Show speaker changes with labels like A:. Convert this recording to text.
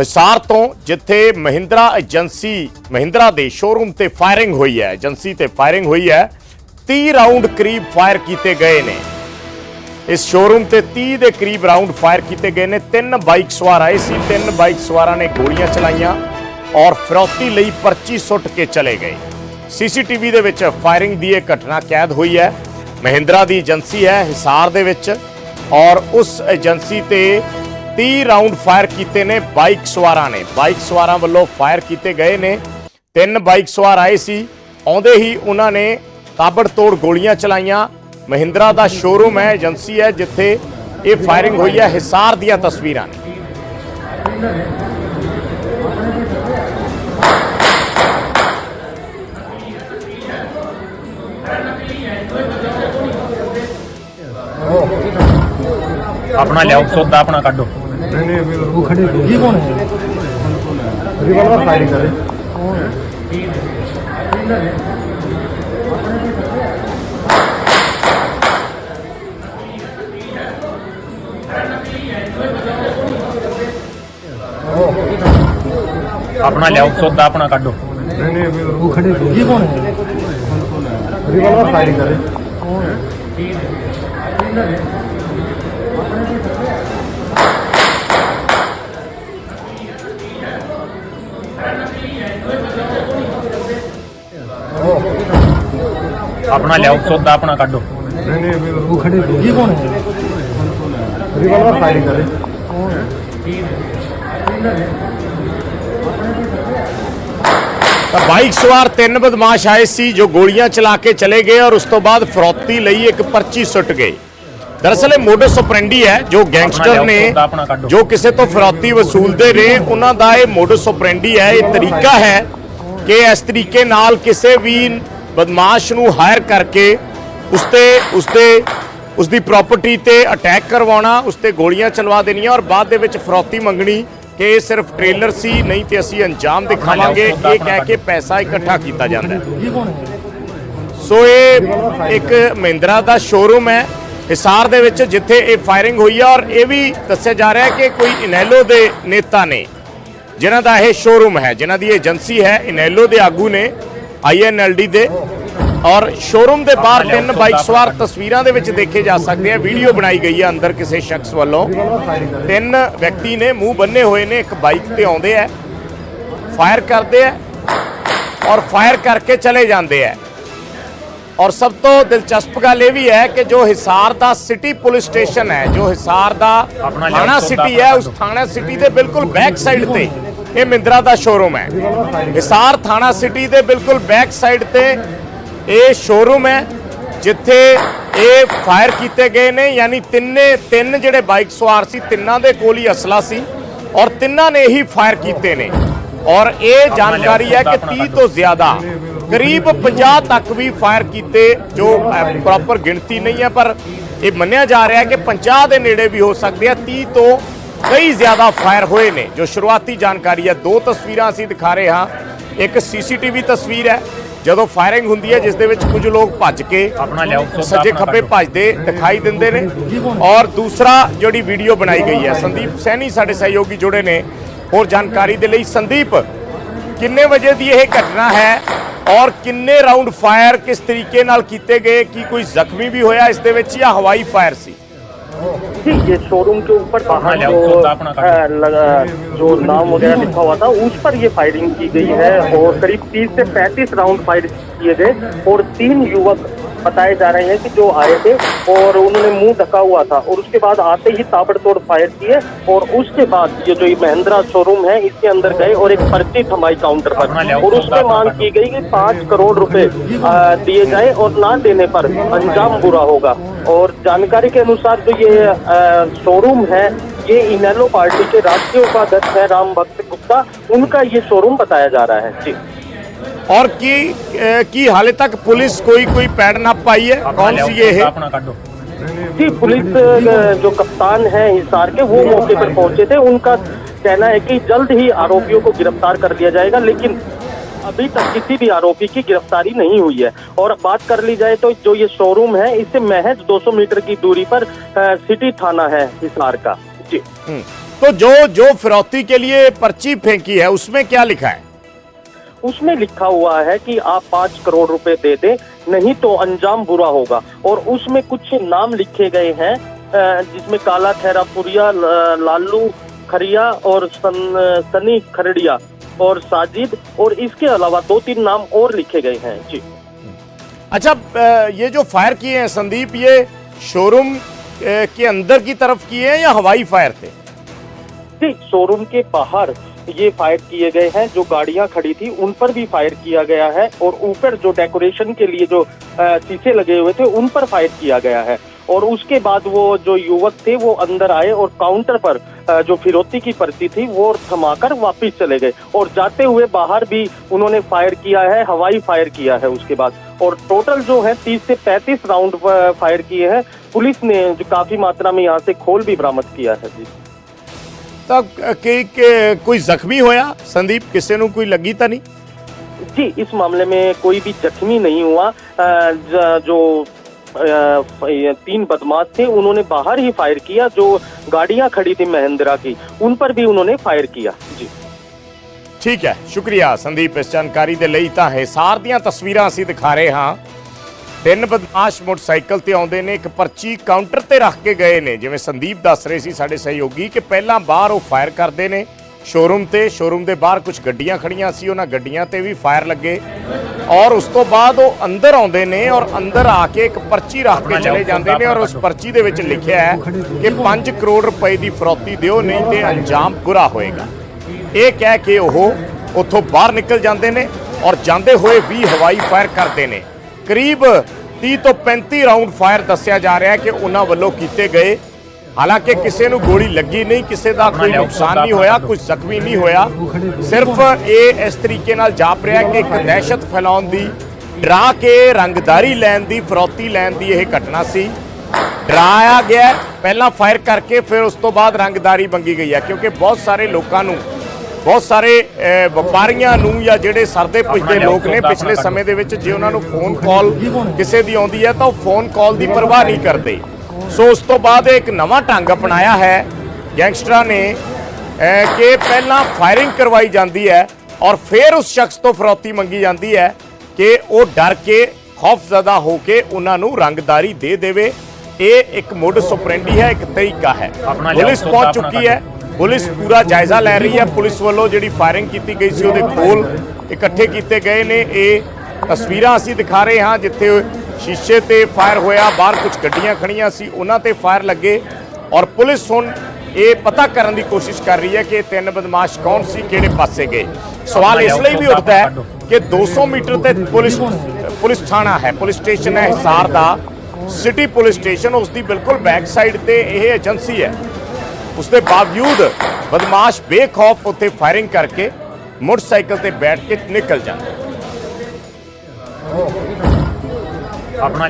A: ਹਿਸਾਰ ਤੋਂ ਜਿੱਥੇ ਮਹਿੰਦਰਾ ਏਜੰਸੀ, ਮਹਿੰਦਰਾ ਦੇ ਸ਼ੋਰੂਮ ਤੇ ਫਾਇਰਿੰਗ ਹੋਈ ਹੈ, ਏਜੰਸੀ ਤੇ ਫਾਇਰਿੰਗ ਹੋਈ ਹੈ 30 ਰਾਉਂਡ ਕਰੀਬ ਫਾਇਰ ਕੀਤੇ ਗਏ ਨੇ। ਇਸ ਸ਼ੋਰੂਮ ਤੇ 30 ਦੇ ਕਰੀਬ ਰਾਉਂਡ ਫਾਇਰ ਕੀਤੇ ਗਏ ਨੇ। ਤਿੰਨ ਬਾਈਕ ਸਵਾਰ ਆਏ ਸੀ, ਤਿੰਨ ਬਾਈਕ ਸਵਾਰਾਂ ਨੇ ਗੋਲੀਆਂ ਚਲਾਈਆਂ ਔਰ ਫਿਰੌਤੀ ਲਈ ਪਰਚੀ ਸੁੱਟ ਕੇ ਚਲੇ ਗਏ। ਸੀਸੀਟੀਵੀ ਦੇ ਵਿੱਚ ਫਾਇਰਿੰਗ ਦੀ ਇਹ ਘਟਨਾ ਕੈਦ ਹੋਈ ਹੈ। ਮਹਿੰਦਰਾ ਦੀ ਏਜੰਸੀ ਹੈ, ਹਿਸਾਰ ਦੇ ਵਿੱਚ ਔਰ ਉਸ ਏਜੰਸੀ ਤੇ 30 ਰਾਉਂਡ ਫਾਇਰ ਕੀਤੇ ਨੇ ਬਾਈਕ ਸਵਾਰਾਂ ਨੇ। ਬਾਈਕ ਸਵਾਰਾਂ ਵੱਲੋਂ ਫਾਇਰ ਕੀਤੇ ਗਏ ਨੇ। ਤਿੰਨ ਬਾਈਕ ਸਵਾਰ ਆਏ ਸੀ। ਆਉਂਦੇ ਹੀ ਉਹਨਾਂ ਨੇ ਤਾਬੜਤੋੜ ਗੋਲੀਆਂ ਚਲਾਈਆਂ। ਮਹਿੰਦਰਾ ਦਾ ਸ਼ੋਰੂਮ ਹੈ, ਏਜੰਸੀ ਹੈ, ਜਿੱਥੇ ਇਹ ਫਾਇਰਿੰਗ ਹੋਈ ਹੈ। ਹਿਸਾਰ ਦੀਆਂ ਤਸਵੀਰਾਂ ਨੇ।
B: ਆਪਣਾ ਲਿਆਓ, ਸੌਦਾ ਆਪਣਾ ਕੱਢੋ।
C: खड़े ने वो खड़े ये कौन है ये वाला फायरिंग कर रहे
B: अपना लियाओ सौदा अपना काटो
C: वो खड़े ये कौन है ये वाला फायरिंग कर रहे
B: ਆਪਣਾ ਲਿਆਓ ਸੌਦਾ ਆਪਣਾ ਕੱਢੋ।
C: ਨਹੀਂ ਨਹੀਂ ਉਹ ਖੜੇ ਇਹ ਕੌਣ ਹੈ ਰਿਵਾਲਵਰ ਫਾਇਰਿੰਗ ਕਰੇ
A: ਤਾਂ ਬਾਈਕ ਸਵਾਰ ਤਿੰਨ ਬਦਮਾਸ਼ ਆਏ ਸੀ ਜੋ ਗੋਲੀਆਂ ਚਲਾ ਕੇ ਚਲੇ ਗਏ ਔਰ ਉਸ ਤੋਂ ਬਾਅਦ ਫਰੋਤੀ ਲਈ ਇੱਕ ਪਰਚੀ ਸੁੱਟ ਗਏ। ਦਰਅਸਲ ਇਹ ਮੋਡਸ ਆਪਰੈਂਡੀ ਹੈ ਜੋ ਗੈਂਗਸਟਰ ਨੇ ਜੋ ਕਿਸੇ ਤੋਂ ਫਰੋਤੀ ਵਸੂਲਦੇ ਨੇ ਉਹਨਾਂ ਦਾ ਇਹ ਮੋਡਸ ਆਪਰੈਂਡੀ ਹੈ ਇਹ ਤਰੀਕਾ ਹੈ ਕਿ ਇਸ ਤਰੀਕੇ ਨਾਲ ਕਿਸੇ ਵੀ ਬਦਮਾਸ਼ ਨੂੰ ਹਾਇਰ ਕਰਕੇ ਉਸਤੇ ਉਸਦੇ ਉਸਦੀ ਪ੍ਰਾਪਰਟੀ ਤੇ ਅਟੈਕ ਕਰਵਾਉਣਾ ਉਸਤੇ ਗੋਲੀਆਂ ਚਲਵਾ ਦੇਣੀਆਂ ਔਰ ਬਾਅਦ ਦੇ ਵਿੱਚ ਫਰੋਤੀ ਮੰਗਣੀ ਕਿ ਇਹ ਸਿਰਫ ਟ੍ਰੇਲਰ ਸੀ ਨਹੀਂ ਤੇ ਅਸੀਂ ਅੰਜਾਮ ਦਿਖਾਵਾਂਗੇ ਇਹ ਕਹਿ ਕੇ ਪੈਸਾ ਇਕੱਠਾ ਕੀਤਾ ਜਾਂਦਾ ਹੈ। ਸੋ ਇਹ ਇੱਕ ਮਹਿੰਦਰਾ ਦਾ ਸ਼ੋਰੂਮ ਹੈ। ਹਿਸਾਰ ਦੇ ਵਿੱਚ ਜਿੱਥੇ ਇਹ ਫਾਇਰਿੰਗ ਹੋਈ ਹੈ ਔਰ ਇਹ ਵੀ ਦੱਸਿਆ ਜਾ ਰਿਹਾ ਹੈ ਕਿ ਕੋਈ ਇਨੈਲੋ ਦੇ ਨੇਤਾ ਨੇ ਜਿਨ੍ਹਾਂ ਦਾ ਇਹ ਸ਼ੋਰੂਮ ਹੈ ਜਿਨ੍ਹਾਂ ਦੀ ਏਜੰਸੀ ਹੈ ਇਨੈਲੋ ਦੇ ਆਗੂ ਨੇ ਆਈਐਨਐਲਡੀ ਦੇ ਔਰ ਸ਼ੋਰੂਮ ਦੇ ਬਾਹਰ ਤਿੰਨ ਬਾਈਕ ਸਵਾਰ ਤਸਵੀਰਾਂ ਦੇ ਵਿੱਚ ਦੇਖੇ ਜਾ ਸਕਦੇ ਆ। ਵੀਡੀਓ ਬਣਾਈ ਗਈ ਹੈ ਅੰਦਰ ਕਿਸੇ ਸ਼ਖਸ ਵੱਲੋਂ। ਤਿੰਨ ਵਿਅਕਤੀ ਨੇ ਮੂੰਹ ਬੰਨੇ ਹੋਏ ਨੇ ਇੱਕ ਬਾਈਕ ਤੇ ਆਉਂਦੇ ਆ ਫਾਇਰ ਕਰਦੇ ਆ ਔਰ ਫਾਇਰ ਕਰਕੇ ਚਲੇ ਜਾਂਦੇ ਆ। ਔਰ ਸਭ ਤੋਂ ਦਿਲਚਸਪ ਗੱਲ ਇਹ ਵੀ ਹੈ ਕਿ ਜੋ ਹਿਸਾਰ ਦਾ ਸਿਟੀ ਪੁਲਿਸ ਸਟੇਸ਼ਨ ਹੈ ਜੋ ਹਿਸਾਰ ਦਾ ਥਾਣਾ ਸਿਟੀ ਹੈ ਉਸ ਥਾਣਾ ਸਿਟੀ ਦੇ ਬਿਲਕੁਲ ਬੈਕ ਸਾਈਡ ਤੇ। ਇਹ ਮਿੰਦਰਾ ਦਾ ਸ਼ੋਰੂਮ ਹੈ। ਹਿਸਾਰ ਥਾਣਾ ਸਿਟੀ ਦੇ ਬਿਲਕੁਲ ਬੈਕ ਸਾਈਡ ਤੇ ਇਹ ਸ਼ੋਰੂਮ ਹੈ, ਜਿੱਥੇ ਇਹ ਫਾਇਰ ਕੀਤੇ ਗਏ ਨੇ, ਯਾਨੀ ਤਿੰਨੇ, ਤਿੰਨ ਜਿਹੜੇ ਬਾਈਕ ਸਵਾਰ ਸੀ, ਤਿੰਨਾਂ ਦੇ ਕੋਲ ਹੀ ਅਸਲਾ ਸੀ ਔਰ ਤਿੰਨਾਂ ਨੇ ਹੀ ਫਾਇਰ ਕੀਤੇ ਨੇ। ਔਰ ਇਹ ਜਾਣਕਾਰੀ ਹੈ ਕਿ 30 ਤੋਂ ਜ਼ਿਆਦਾ, ਕਰੀਬ 50 ਤੱਕ ਵੀ ਫਾਇਰ ਕੀਤੇ, ਜੋ ਪ੍ਰੋਪਰ ਗਿਣਤੀ ਨਹੀਂ ਹੈ, ਪਰ ਇਹ ਮੰਨਿਆ ਜਾ ਰਿਹਾ ਹੈ ਕਿ 50 ਦੇ ਨੇੜੇ ਵੀ ਹੋ ਸਕਦੇ ਆ 30 ਤੋਂ ਕਈ ਜ਼ਿਆਦਾ ਫਾਇਰ ਹੋਏ ਨੇ। ਜੋ ਸ਼ੁਰੂਆਤੀ ਜਾਣਕਾਰੀ ਹੈ ਦੋ ਤਸਵੀਰਾਂ ਅਸੀਂ ਦਿਖਾ ਰਹੇ ਹਾਂ। ਇੱਕ ਸੀਸੀਟੀਵੀ ਤਸਵੀਰ ਹੈ ਜਦੋਂ ਫਾਇਰਿੰਗ ਹੁੰਦੀ ਹੈ ਜਿਸ ਦੇ ਵਿੱਚ ਕੁਝ ਲੋਕ ਭੱਜ ਕੇ ਸੱਜੇ ਖੱਬੇ। ਭੱਜਦੇ ਦਿਖਾਈ ਦਿੰਦੇ ਨੇ। ਔਰ ਦੂਸਰਾ ਜਿਹੜੀ ਵੀਡੀਓ ਬਣਾਈ ਗਈ ਹੈ ਸੰਦੀਪ ਸੈਣੀ ਸਾਡੇ ਸਹਿਯੋਗੀ ਜੁੜੇ ਨੇ। ਹੋਰ ਜਾਣਕਾਰੀ ਦੇ ਲਈ ਸੰਦੀਪ ਕਿੰਨੇ ਵਜੇ ਦੀ ਇਹ ਘਟਨਾ ਹੈ ਔਰ ਕਿੰਨੇ ਰਾਉਂਡ ਫਾਇਰ ਕਿਸ ਤਰੀਕੇ ਨਾਲ ਕੀਤੇ ਗਏ ਕੀ ਕੋਈ ਜ਼ਖਮੀ ਵੀ ਹੋਇਆ ਇਸ ਦੇ ਵਿੱਚ ਜਾਂ ਹਵਾਈ ਫਾਇਰ ਸੀ?
D: जी ये शोरूम के ऊपर बाहर जो जो नाम वगैरह लिखा हुआ था उस पर ये फायरिंग की गई है और करीब 30 से 35 राउंड फायर किए गए और तीन युवक बताए जा रहे हैं कि जो आए थे और उन्होंने मुँह ढका हुआ था और उसके बाद आते ही ताबड़तोड़ फायर किए और उसके बाद ये जो ये महिंद्रा शोरूम है इसके अंदर गए और एक पर्ची थमाई काउंटर पर। और उसमें मांग की गई कि पाँच करोड़ रुपए दिए जाए और ना देने पर अंजाम बुरा होगा। और जानकारी के अनुसार जो ये शोरूम है ये इनेलो पार्टी के राष्ट्रीय उपाध्यक्ष है राम भक्त गुप्ता उनका ये शोरूम बताया जा रहा है। जी।
A: ਔਰ ਕੀ ਅਹ, ਕੀ ਹਾਲੇ ਤੱਕ ਪੁਲਿਸ ਕੋਈ ਕੋਈ ਪੈੜ ਨਾ ਪਾਈ ਹੈ
B: ਆਪਣਾ
A: ਕੌਣ
B: ਲਿਆਓ
A: ਸੀ ਇਹ
B: ਸੌਦਾ ਆਪਣਾ ਕੱਢੋ
D: जी पुलिस अ, जो कप्तान है हिसार के वो मौके पर पहुंचे थे उनका कहना है कि जल्द ही आरोपियों को गिरफ्तार कर लिया जाएगा लेकिन अभी तक किसी भी आरोपी की गिरफ्तारी नहीं हुई है और बात कर ली जाए तो जो ये शोरूम है इससे महज 200 मीटर की दूरी पर अ, सिटी थाना है हिसार का जी
A: ਹੂੰ। तो जो जो फिरौती के लिए पर्ची फेंकी है उसमें क्या लिखा है
D: उसमें लिखा हुआ है कि आप पाँच करोड़ रुपए दे दें नहीं तो अंजाम बुरा होगा। और उसमें कुछ नाम लिखे गए हैं जिसमें काला खैरापुरिया लालू खरिया और सन, सनी खरड़िया और साजिद और इसके अलावा दो तीन नाम और लिखे गए हैं। जी।
A: अच्छा ये जो फायर किए हैं संदीप ये शोरूम के अंदर की तरफ़ किए हैं या हवाई फायर थे?
D: जी शोरूम के बाहर ये फायर किए गए हैं, जो गाड़ियाँ खड़ी थी, उन पर भी फायर किया गया है और ऊपर जो डेकोरेशन के लिए जो शीशे लगे हुए थे, उन पर फायर किया गया है। और उसके बाद वो जो युवक थे, वो अंदर आए और काउंटर पर जो फिरौती की पर्ची थी, वो थमाकर वापस चले गए। और जाते हुए बाहर भी उन्होंने फायर किया है, हवाई फायर किया है उसके बाद। और टोटल जो है, तीस से पैंतीस राउंड फायर किए हैं। पुलिस ने जो काफ़ी मात्रा में यहाँ से खोल भी बरामद किया है जी।
A: ਤਾਂ ਕਿ ਕਿ ਕੋਈ ਜ਼ਖਮੀ ਹੋਇਆ ਸੰਦੀਪ ਕਿਸੇ ਨੂੰ ਕੋਈ ਲੱਗੀ ਤਾਂ ਨਹੀਂ
D: जी इस मामले में कोई भी जख्मी नहीं हुआ अ, ज- जो अ, ये तीन बदमाश थे उन्होंने बाहर ही फायर किया जो गाड़ियां खड़ी थी महिंद्रा की उन पर भी उन्होंने फायर किया जी
A: ਠੀਕ ਹੈ ਸ਼ੁਕਰੀਆ ਸੰਦੀਪ ਇਸ ਜਾਣਕਾਰੀ ਦੇ ਲਈ ਤਾਂ ਹਿਸਾਰ ਦੀਆਂ ਤਸਵੀਰਾਂ ਅਸੀਂ ਦਿਖਾ ਰਹੇ ਹਾਂ ਤਿੰਨ ਬਦਮਾਸ਼ ਮੋਟਰਸਾਈਕਲ ਤੇ ਆਉਂਦੇ ਨੇ ਇੱਕ ਪਰਚੀ ਕਾਊਂਟਰ ਤੇ ਰੱਖ ਕੇ ਗਏ ਨੇ। ਜਿਵੇਂ ਸੰਦੀਪ ਦੱਸ ਰਹੇ ਸੀ ਸਾਡੇ ਸਹਿਯੋਗੀ ਕਿ ਪਹਿਲਾਂ ਬਾਹਰ ਉਹ ਫਾਇਰ ਕਰਦੇ ਨੇ। ਸ਼ੋਰੂਮ ਤੇ ਸ਼ੋਰੂਮ ਦੇ ਬਾਹਰ ਕੁਝ ਗੱਡੀਆਂ ਖੜੀਆਂ ਸੀ ਉਹਨਾਂ ਗੱਡੀਆਂ ਤੇ ਵੀ ਫਾਇਰ ਲੱਗੇ। ਔਰ ਉਸ ਤੋਂ ਬਾਅਦ ਉਹ ਅੰਦਰ ਆਉਂਦੇ ਨੇ ਔਰ ਅੰਦਰ ਆ ਕੇ ਇੱਕ ਪਰਚੀ ਰੱਖ ਕੇ ਚਲੇ ਜਾਂਦੇ ਨੇ ਔਰ ਉਸ ਪਰਚੀ ਦੇ ਵਿੱਚ ਲਿਖਿਆ ਹੈ ਕਿ 5 ਕਰੋੜ ਰੁਪਏ ਦੀ ਫਰੌਤੀ ਦਿਓ ਨਹੀਂ ਤੇ ਅੰਜਾਮ ਬੁਰਾ ਹੋਏਗਾ। ਇਹ ਕਹਿ ਕੇ ਉਹ ਉੱਥੋਂ ਬਾਹਰ ਨਿਕਲ ਜਾਂਦੇ ਨੇ ਔਰ ਜਾਂਦੇ ਹੋਏ ਵੀ ਹਵਾਈ ਫਾਇਰ ਕਰਦੇ ਨੇ। ਕਰੀਬ 30 ਤੋਂ 35 ਰਾਉਂਡ ਫਾਇਰ ਦੱਸਿਆ ਜਾ ਰਿਹਾ ਹੈ ਕਿ ਉਹਨਾਂ ਵੱਲੋਂ ਕੀਤੇ ਗਏ। ਹਾਲਾਂਕਿ ਕਿਸੇ ਨੂੰ ਗੋਲੀ ਲੱਗੀ ਨਹੀਂ, ਕਿਸੇ ਦਾ ਕੋਈ ਨੁਕਸਾਨ ਨਹੀਂ ਹੋਇਆ, ਕੋਈ ਜ਼ਖਮੀ ਨਹੀਂ ਹੋਇਆ। ਸਿਰਫ ਇਹ ਇਸ ਤਰੀਕੇ ਨਾਲ ਜਾਪ ਰਿਹਾ ਕਿ ਇੱਕ ਦਹਿਸ਼ਤ ਫੈਲਾਉਣ ਦੀ, ਡਰਾ ਕੇ ਰੰਗਦਾਰੀ ਲੈਣ ਦੀ, ਫਰੋਤੀ ਲੈਣ ਦੀ ਇਹ ਘਟਨਾ ਸੀ। ਡਰਾਇਆ ਗਿਆ, ਪਹਿਲਾਂ ਫਾਇਰ ਕਰਕੇ ਫਿਰ ਉਸ ਤੋਂ ਬਾਅਦ ਰੰਗਦਾਰੀ ਮੰਗੀ ਗਈ ਹੈ, ਕਿਉਂਕਿ ਬਹੁਤ ਸਾਰੇ ਲੋਕਾਂ ਨੂੰ ਬਹੁਤ ਸਾਰੇ ਵਪਾਰੀਆਂ ਨੂੰ ਜਾਂ ਜਿਹੜੇ ਸਰਦੇ ਪੁੱਜਦੇ ਲੋਕ ਨੇ ਪਿਛਲੇ ਸਮੇਂ ਦੇ ਵਿੱਚ ਜੇ ਉਹਨਾਂ ਨੂੰ ਫੋਨ ਕਾਲ ਕਿਸੇ ਦੀ ਆਉਂਦੀ ਹੈ ਤਾਂ ਉਹ ਫੋਨ ਕਾਲ ਦੀ ਪਰਵਾਹ ਨਹੀਂ ਕਰਦੇ। ਸੋ ਉਸ ਤੋਂ ਬਾਅਦ ਇੱਕ ਨਵਾਂ ਢੰਗ ਅਪਣਾਇਆ ਹੈ। ਗੈਂਗਸਟਰਾਂ ਨੇ ਕਿ ਪਹਿਲਾਂ ਫਾਇਰਿੰਗ ਕਰਵਾਈ ਜਾਂਦੀ ਹੈ ਔਰ ਫਿਰ ਉਸ ਸ਼ਖਸ ਤੋਂ ਫਰੌਤੀ ਮੰਗੀ ਜਾਂਦੀ ਹੈ ਕਿ ਉਹ ਡਰ ਕੇ ਖੌਫਜ਼ਦਾ ਹੋ ਕੇ ਉਹਨਾਂ ਨੂੰ ਰੰਗਦਾਰੀ ਦੇ ਦੇਵੇ। ਇਹ ਇੱਕ ਮੋਡਸ ਆਪਰੈਂਡੀ ਹੈ ਇੱਕ ਤਰੀਕਾ ਹੈ। ਪੁਲਿਸ ਪਹੁੰਚ ਚੁੱਕੀ ਹੈ। ਪੁਲਿਸ ਪੂਰਾ ਜਾਇਜ਼ਾ ਲੈ ਰਹੀ ਹੈ। ਪੁਲਿਸ ਵੱਲੋਂ ਜਿਹੜੀ ਫਾਇਰਿੰਗ ਕੀਤੀ ਗਈ ਸੀ, ਉਹਦੇ ਕੋਲ ਇਕੱਠੇ ਕੀਤੇ ਗਏ ਨੇ। ਇਹ ਤਸਵੀਰਾਂ ਅਸੀਂ ਦਿਖਾ ਰਹੇ ਹਾਂ, ਜਿੱਥੇ ਸ਼ੀਸ਼ੇ ਤੇ ਫਾਇਰ ਹੋਇਆ, ਬਾਹਰ ਕੁਝ ਗੱਡੀਆਂ ਖੜੀਆਂ ਸੀ, ਉਹਨਾਂ ਤੇ ਫਾਇਰ ਲੱਗੇ। ਔਰ ਪੁਲਿਸ ਹੁਣ ਇਹ ਪਤਾ ਕਰਨ ਦੀ ਕੋਸ਼ਿਸ਼ ਕਰ ਰਹੀ ਹੈ ਕਿ ਇਹ ਤਿੰਨ ਬਦਮਾਸ਼ ਕੌਣ ਸੀ, ਕਿਹੜੇ ਪਾਸੇ ਗਏ। ਸਵਾਲ ਇਸ ਲਈ ਵੀ ਉੱਠਦਾ ਹੈ ਕਿ 200 ਮੀਟਰ ਤੇ ਪੁਲਿਸ ਪੁਲਿਸ ਥਾਣਾ ਹੈ, ਪੁਲਿਸ ਸਟੇਸ਼ਨ ਹੈ ਹਿਸਾਰ ਦਾ। ਸਿਟੀ ਪੁਲਿਸ ਸਟੇਸ਼ਨ, ਉਸ ਦੀ ਬਿਲਕੁਲ ਬੈਕ ਸਾਈਡ ਤੇ ਇਹ ਏਜੰਸੀ ਹੈ। ਉਸ ਦੇ ਬਾਵਜੂਦ ਬਦਮਾਸ਼ ਬੇਖੌਫ ਉੱਥੇ ਫਾਇਰਿੰਗ ਕਰਕੇ ਮੋਟਰਸਾਈਕਲ ਤੇ ਬੈਠ ਕੇ ਨਿਕਲ ਜਾਂਦਾ।
B: ਆਪਣਾ